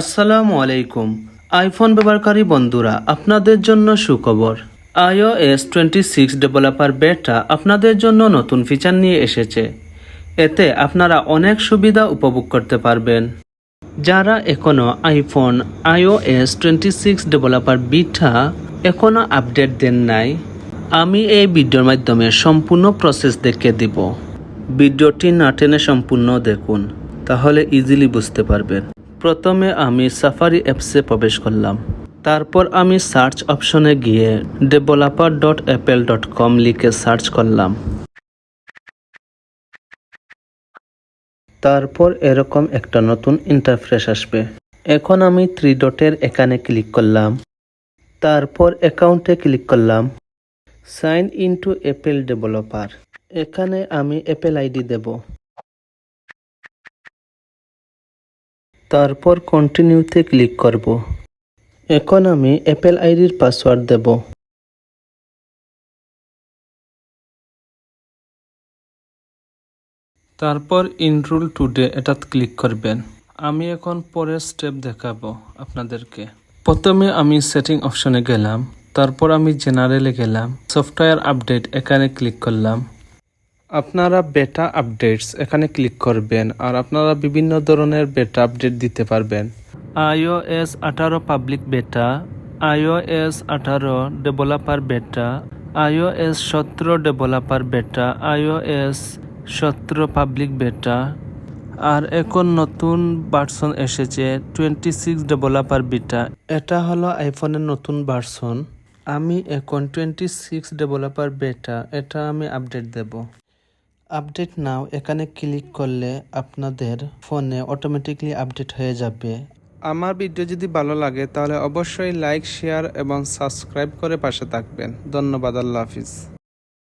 আসসালামু আলাইকুম। আইফোন ব্যবহারকারী বন্ধুরা, আপনাদের জন্য সুখবর। iOS টোয়েন্টি সিক্স ডেভেলপার বেটা আপনাদের জন্য নতুন ফিচার নিয়ে এসেছে। এতে আপনারা অনেক সুবিধা উপভোগ করতে পারবেন। যারা এখনও iPhone iOS twenty six developer beta এখনও আপডেট দেন নাই, আমি এই ভিডিওর মাধ্যমে সম্পূর্ণ প্রসেস দেখিয়ে দিব। ভিডিওটি না টেনে সম্পূর্ণ দেখুন, তাহলে ইজিলি বুঝতে পারবেন। প্রথমে আমি সাফারি অ্যাপসে প্রবেশ করলাম। তারপর আমি সার্চ অপশনে গিয়ে developer dot Apple dot com লিখে সার্চ করলাম। তারপর এরকম একটা নতুন ইন্টারফেস আসবে। এখন আমি থ্রি ডটের এখানে ক্লিক করলাম। তারপর অ্যাকাউন্টে ক্লিক করলাম। Sign in to Apple developer এখানে আমি অ্যাপেল আইডি দেব। তারপর কন্টিনিউতে ক্লিক করব। এখন আমি অ্যাপেল আইডির পাসওয়ার্ড দেব। তারপর ইনরোল টুডে এটাত ক্লিক করবেন। আমি এখন পরের স্টেপ দেখাবো আপনাদেরকে। প্রথমে আমি সেটিং অপশনে গেলাম, তারপর আমি জেনারেলে গেলাম সফটওয়্যার আপডেট এখানে ক্লিক করলাম। আপনারা বেটা আপডেটস এখানে ক্লিক করবেন আর আপনারা বিভিন্ন ধরনের বেটা আপডেট দিতে পারবেন। iOS আঠারো পাবলিক বেটা iOS আঠারো ডেভেলপার বেটা iOS সতেরো ডেভেলপার বেটা iOS সতেরো পাবলিক বেটা আর এখন নতুন ভার্সন এসেছে টোয়েন্টি সিক্স ডেভেলপার বিটা এটা হলো আইফোনের নতুন ভার্সন আমি এখন টোয়েন্টি সিক্স ডেভেলপার বেটা এটা আমি আপডেট দেব। আপডেট নাও, এখানে ক্লিক করলে আপনাদের ফোনে অটোমেটিকলি আপডেট হয়ে যাবে। আমার ভিডিও যদি ভালো লাগে, তাহলে অবশ্যই লাইক শেয়ার এবং সাবস্ক্রাইব করে পাশে থাকবেন। ধন্যবাদ, আল্লাহ হাফিজ।